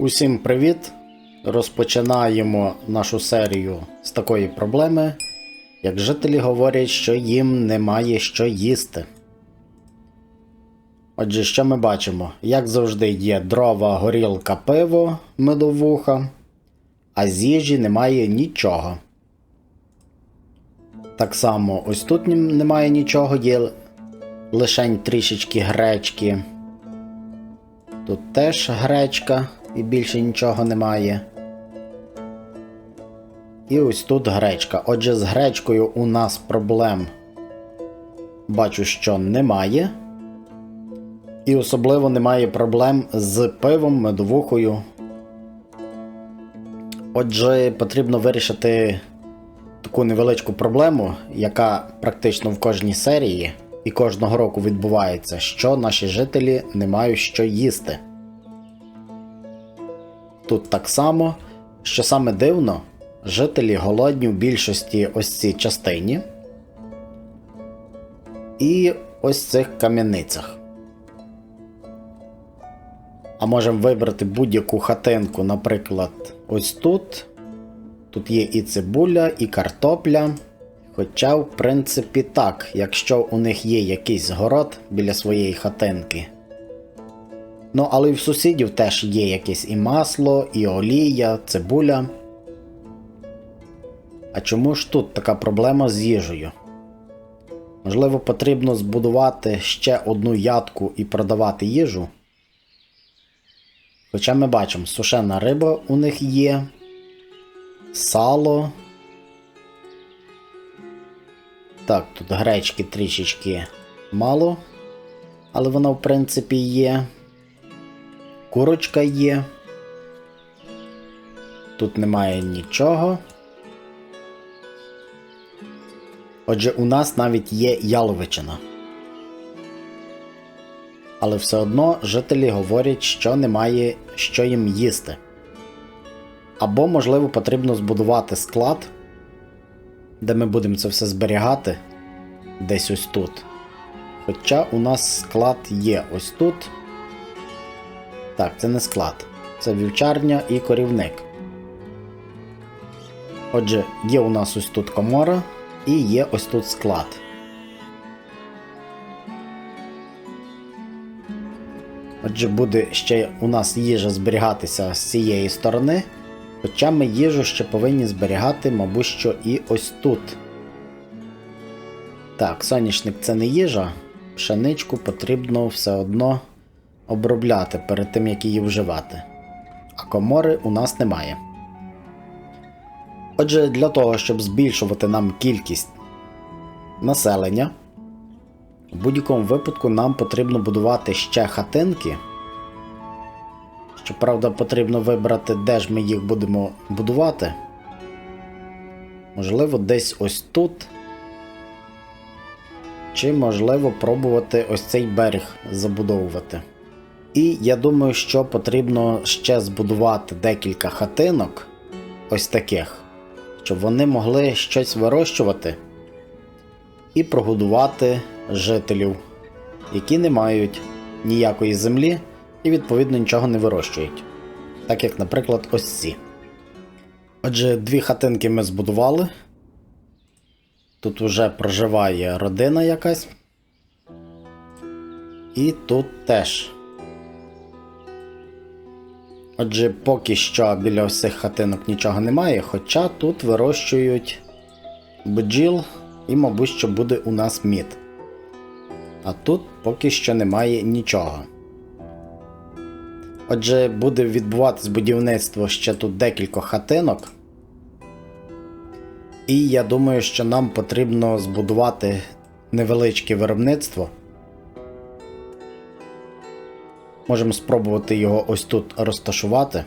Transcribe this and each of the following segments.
Усім привіт! Розпочинаємо нашу серію з такої проблеми, як жителі говорять, що їм немає що їсти. Отже, що ми бачимо? Як завжди, є дрова, горілка, пиво, медовуха, а з їжі немає нічого. Так само, ось тут немає нічого, є лишень трішечки гречки. Тут теж гречка і більше нічого немає. І ось тут гречка. Отже, з гречкою у нас проблем бачу, що немає. І особливо немає проблем з пивом, медовухою. Отже, потрібно вирішити таку невеличку проблему, яка практично в кожній серії і кожного року відбувається, що наші жителі не мають що їсти. Тут так само, що саме дивно, жителі голодні в більшості ось цій частині і ось цих кам'яницях. А можемо вибрати будь-яку хатинку, наприклад, ось тут. Тут є і цибуля, і картопля. Хоча, в принципі, так, якщо у них є якийсь город біля своєї хатинки. Ну, але і в сусідів теж є якесь і масло, і олія, цибуля. А чому ж тут така проблема з їжею? Можливо, потрібно збудувати ще одну ядку і продавати їжу. Хоча ми бачимо, сушена риба у них є, сало. Так, тут гречки трішечки мало, але вона, в принципі, є. Курочка є. Тут немає нічого. Отже, у нас навіть є яловичина. Але все одно жителі говорять, що немає що їм їсти. Або, можливо, потрібно збудувати склад, де ми будемо це все зберігати десь ось тут. Хоча у нас склад є ось тут. Так, це не склад. Це вівчарня і корівник. Отже, є у нас ось тут комора і є ось тут склад. Отже, буде ще у нас їжа зберігатися з цієї сторони. Хоча ми їжу ще повинні зберігати, мабуть, що і ось тут. Так, соняшник це не їжа. Пшеничку потрібно все одно обробляти перед тим, як її вживати. А комори у нас немає. Отже, для того, щоб збільшувати нам кількість населення, в будь-якому випадку нам потрібно будувати ще хатинки. Щоправда, потрібно вибрати, де ж ми їх будемо будувати. Можливо, десь ось тут. Чи можливо пробувати ось цей берег забудовувати. І я думаю, що потрібно ще збудувати декілька хатинок, ось таких, щоб вони могли щось вирощувати і прогодувати жителів, які не мають ніякої землі і відповідно нічого не вирощують. Так як, наприклад, ось ці. Отже, дві хатинки ми збудували. Тут вже проживає родина якась. І тут теж. Отже, поки що біля цих хатинок нічого немає, хоча тут вирощують бджіл і, мабуть, що буде у нас мід. А тут поки що немає нічого. Отже, буде відбуватись будівництво ще тут декілька хатинок. І я думаю, що нам потрібно збудувати невеличке виробництво. Можемо спробувати його ось тут розташувати.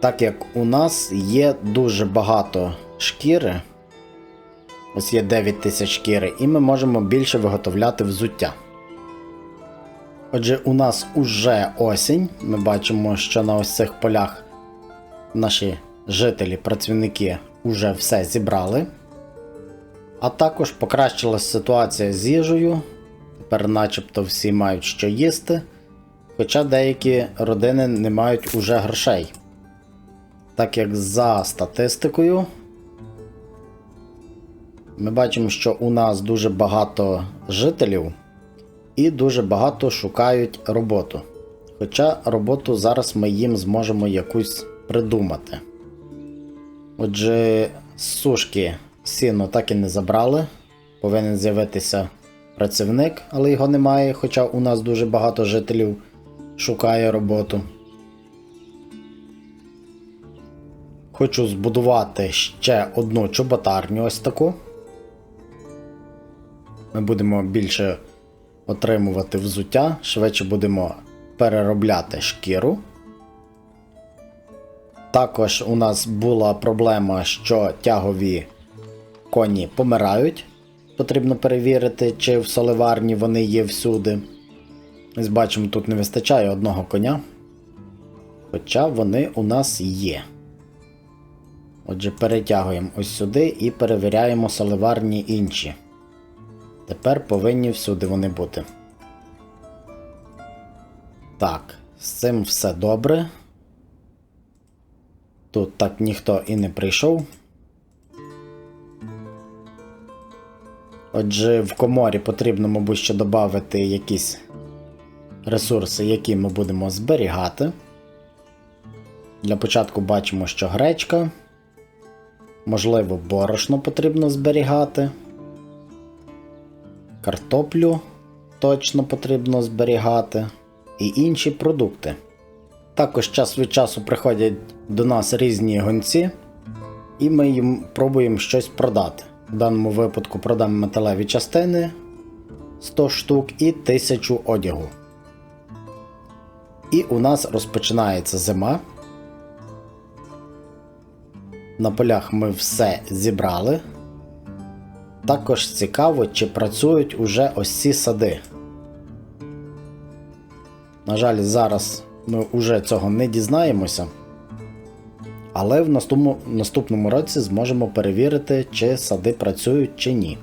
Так як у нас є дуже багато шкіри. Ось є 9 тисяч шкіри, і ми можемо більше виготовляти взуття. Отже, у нас уже осінь. Ми бачимо, що на ось цих полях наші жителі, працівники вже все зібрали. А також покращилась ситуація з їжею. Тепер начебто всі мають що їсти. Хоча деякі родини не мають уже грошей. Так як за статистикою, ми бачимо, що у нас дуже багато жителів і дуже багато шукають роботу. Хоча роботу зараз ми їм зможемо якусь придумати. Отже, сушки сіно так і не забрали. Повинен з'явитися працівник, але його немає, хоча у нас дуже багато жителів шукає роботу. Хочу збудувати ще одну чоботарню ось таку. Ми будемо більше отримувати взуття, швидше будемо переробляти шкіру. Також у нас була проблема, що тягові коні помирають. Потрібно перевірити, чи в соливарні вони є всюди. Ось бачимо, тут не вистачає одного коня. Хоча вони у нас є. Отже, перетягуємо ось сюди і перевіряємо соливарні інші. Тепер повинні всюди вони бути. Так, з цим все добре. Тут так ніхто і не прийшов. Отже, в коморі потрібно, мабуть, ще додати якісь ресурси, які ми будемо зберігати. Для початку бачимо, що гречка. Можливо, борошно потрібно зберігати. Картоплю точно потрібно зберігати. І інші продукти. Також час від часу приходять до нас різні гонці, і ми їм пробуємо щось продати. В даному випадку продамо металеві частини 100 штук і 1000 одягу. І у нас розпочинається зима. На полях ми все зібрали. Також цікаво, чи працюють уже ось ці сади. На жаль, зараз ми вже цього не дізнаємося. Але в наступному, наступному році зможемо перевірити, чи сади працюють чи ні.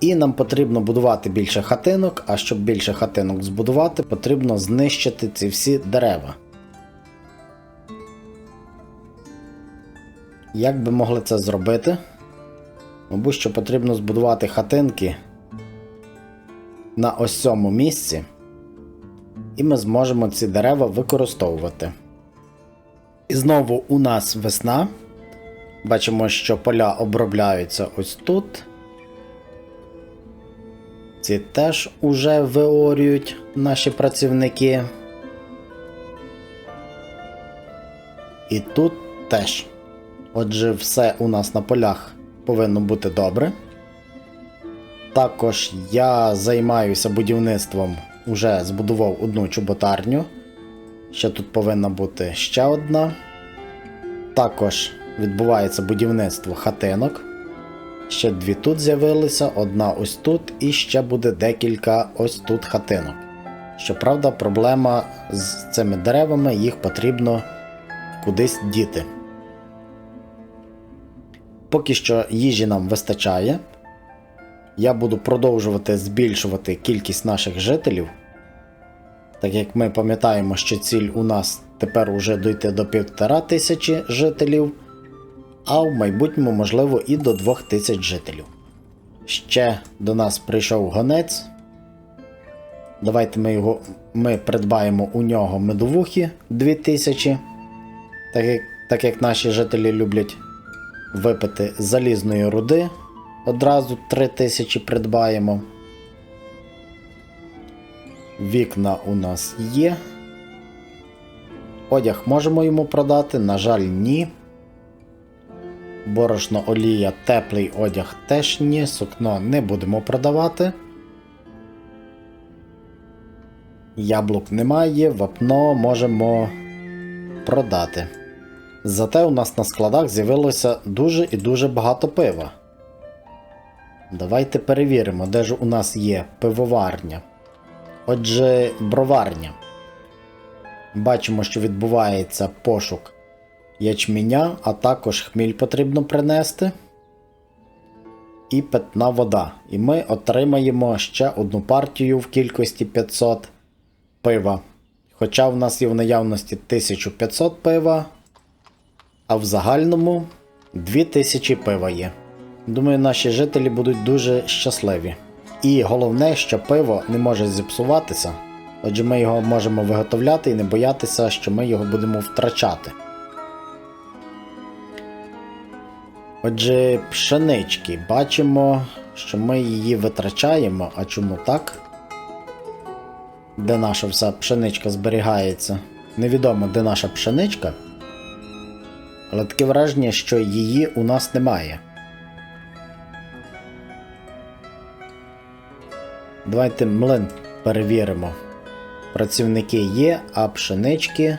І нам потрібно будувати більше хатинок, а щоб більше хатинок збудувати, потрібно знищити ці всі дерева. Як би могли це зробити? Мабуть, що потрібно збудувати хатинки на ось цьому місці, і ми зможемо ці дерева використовувати. І знову у нас весна. Бачимо, що поля обробляються ось тут. Ці теж уже виорюють наші працівники. І тут теж. Отже, все у нас на полях повинно бути добре. Також я займаюся будівництвом, уже збудував одну чоботарню. Ще тут повинна бути ще одна. Також відбувається будівництво хатинок. Ще дві тут з'явилися, одна ось тут, і ще буде декілька ось тут хатинок. Щоправда, проблема з цими деревами, їх потрібно кудись діти. Поки що їжі нам вистачає. Я буду продовжувати збільшувати кількість наших жителів. Так як ми пам'ятаємо, що ціль у нас тепер уже дойти до півтора тисячі жителів, а в майбутньому, можливо, і до двох тисяч жителів. Ще до нас прийшов гонець. Давайте ми його ми придбаємо у нього медовухи 2000. Так як, так як наші жителі люблять випити залізної руди. Одразу 3000 придбаємо. Вікна у нас є. Одяг можемо йому продати, на жаль, ні. Борошно олія, теплий одяг теж ні, сукно не будемо продавати. Яблук немає, вапно можемо продати. Зате у нас на складах з'явилося дуже і дуже багато пива. Давайте перевіримо, де ж у нас є пивоварня. Отже, броварня. Бачимо, що відбувається пошук ячменя, а також хміль потрібно принести. і питна вода. І ми отримаємо ще одну партію в кількості 500 пива. Хоча в нас є в наявності 1500 пива, а в загальному 2000 пива є. Думаю, наші жителі будуть дуже щасливі. І головне, що пиво не може зіпсуватися, отже ми його можемо виготовляти і не боятися, що ми його будемо втрачати. Отже, пшенички. Бачимо, що ми її витрачаємо. А чому так? Де наша вся пшеничка зберігається? Невідомо, де наша пшеничка. Але таке враження, що її у нас немає. Давайте млин перевіримо. Працівники є, а пшенички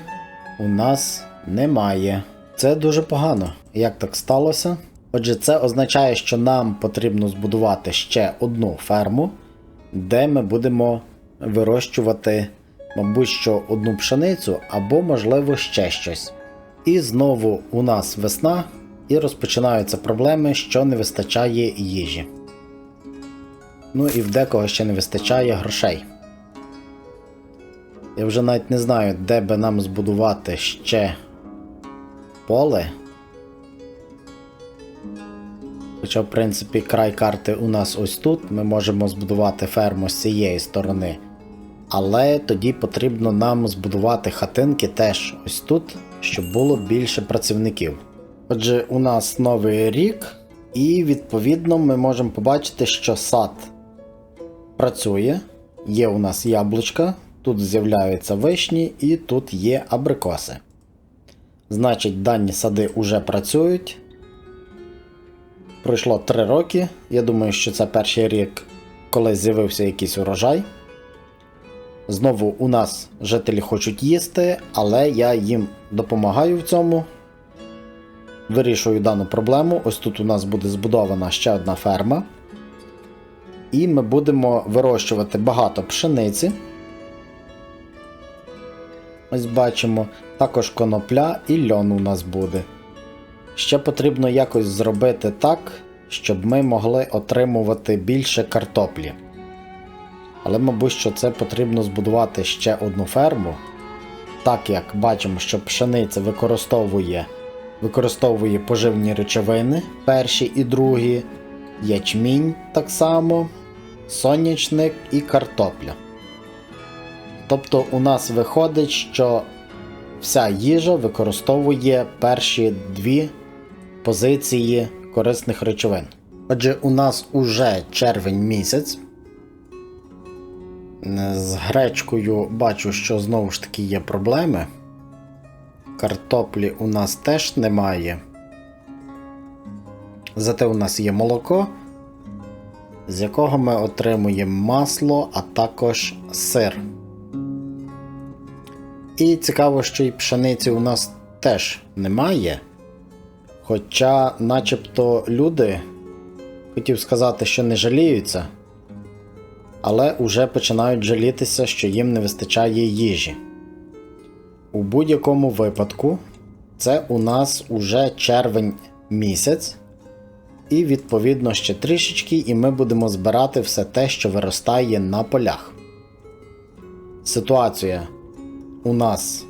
у нас немає. Це дуже погано. Як так сталося? Отже, це означає, що нам потрібно збудувати ще одну ферму, де ми будемо вирощувати, мабуть, що одну пшеницю або, можливо, ще щось. І знову у нас весна, і розпочинаються проблеми, що не вистачає їжі. Ну і в декого ще не вистачає грошей. Я вже навіть не знаю, де би нам збудувати ще поле. Хоча, в принципі, край карти у нас ось тут. Ми можемо збудувати ферму з цієї сторони. Але тоді потрібно нам збудувати хатинки теж ось тут, щоб було більше працівників. Отже, у нас новий рік, і відповідно ми можемо побачити, що сад працює. Є у нас яблучка, тут з'являються вишні і тут є абрикоси. Значить, дані сади вже працюють. Пройшло 3 роки. Я думаю, що це перший рік, коли з'явився якийсь урожай. Знову у нас жителі хочуть їсти, але я їм допомагаю в цьому. Вирішую дану проблему. Ось тут у нас буде збудована ще одна ферма. І ми будемо вирощувати багато пшениці. Ось бачимо, також конопля і льон у нас буде. Ще потрібно якось зробити так, щоб ми могли отримувати більше картоплі. Але, мабуть, що це потрібно збудувати ще одну ферму. Так як бачимо, що пшениця використовує, використовує поживні речовини, перші і другі, ячмінь так само, сонячник і картопля. Тобто у нас виходить, що вся їжа використовує перші дві позиції корисних речовин. Отже, у нас уже червень місяць. З гречкою бачу, що знову ж таки є проблеми. Картоплі у нас теж немає. Зате у нас є молоко, з якого ми отримуємо масло, а також сир. І цікаво, що і пшениці у нас теж немає. Хоча, начебто, люди, хотів сказати, що не жаліються, але вже починають жалітися, що їм не вистачає їжі. У будь-якому випадку, це у нас уже червень місяць, і відповідно ще трішечки, і ми будемо збирати все те, що виростає на полях. Ситуація у нас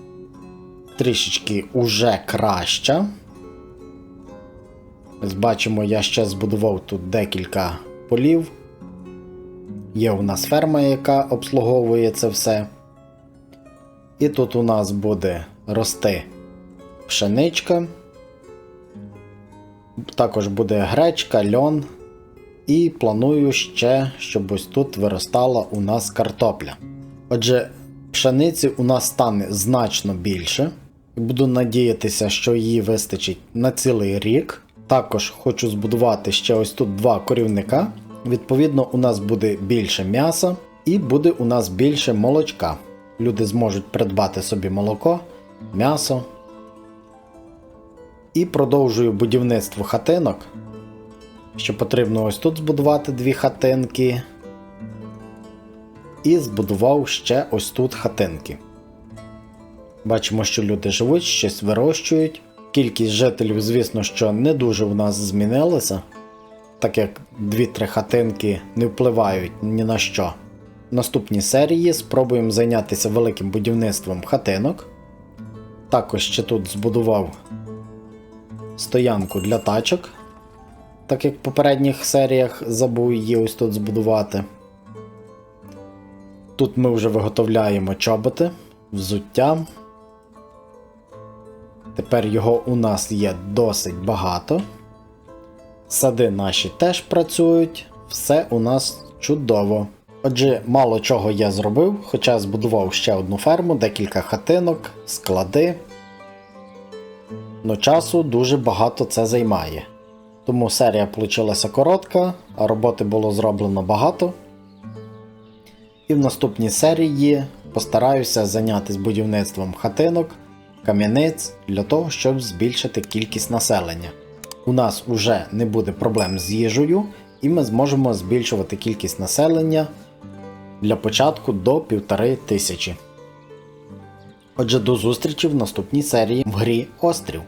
трішечки уже краща. Ось бачимо, я ще збудував тут декілька полів. Є у нас ферма, яка обслуговує це все. І тут у нас буде рости пшеничка. Також буде гречка, льон. І планую ще, щоб ось тут виростала у нас картопля. Отже, пшениці у нас стане значно більше. Буду надіятися, що її вистачить на цілий рік. Також хочу збудувати ще ось тут два корівника. Відповідно, у нас буде більше м'яса і буде у нас більше молочка. Люди зможуть придбати собі молоко, м'ясо. І продовжую будівництво хатинок. Що потрібно ось тут збудувати дві хатинки. І збудував ще ось тут хатинки. Бачимо, що люди живуть, щось вирощують. Кількість жителів, звісно, що не дуже в нас змінилася. так як 2-3 хатинки не впливають ні на що. В наступній серії спробуємо зайнятися великим будівництвом хатинок. Також ще тут збудував стоянку для тачок, так як в попередніх серіях забув її ось тут збудувати. Тут ми вже виготовляємо чоботи, взуття. Тепер його у нас є досить багато. Сади наші теж працюють, все у нас чудово. Отже, мало чого я зробив, хоча збудував ще одну ферму, декілька хатинок, склади. Но часу дуже багато це займає. Тому серія вийшла коротка, а роботи було зроблено багато. І в наступній серії постараюся зайнятися будівництвом хатинок, кам'яниць для того, щоб збільшити кількість населення. У нас вже не буде проблем з їжею, і ми зможемо збільшувати кількість населення для початку до півтори тисячі. Отже, до зустрічі в наступній серії в грі Острів.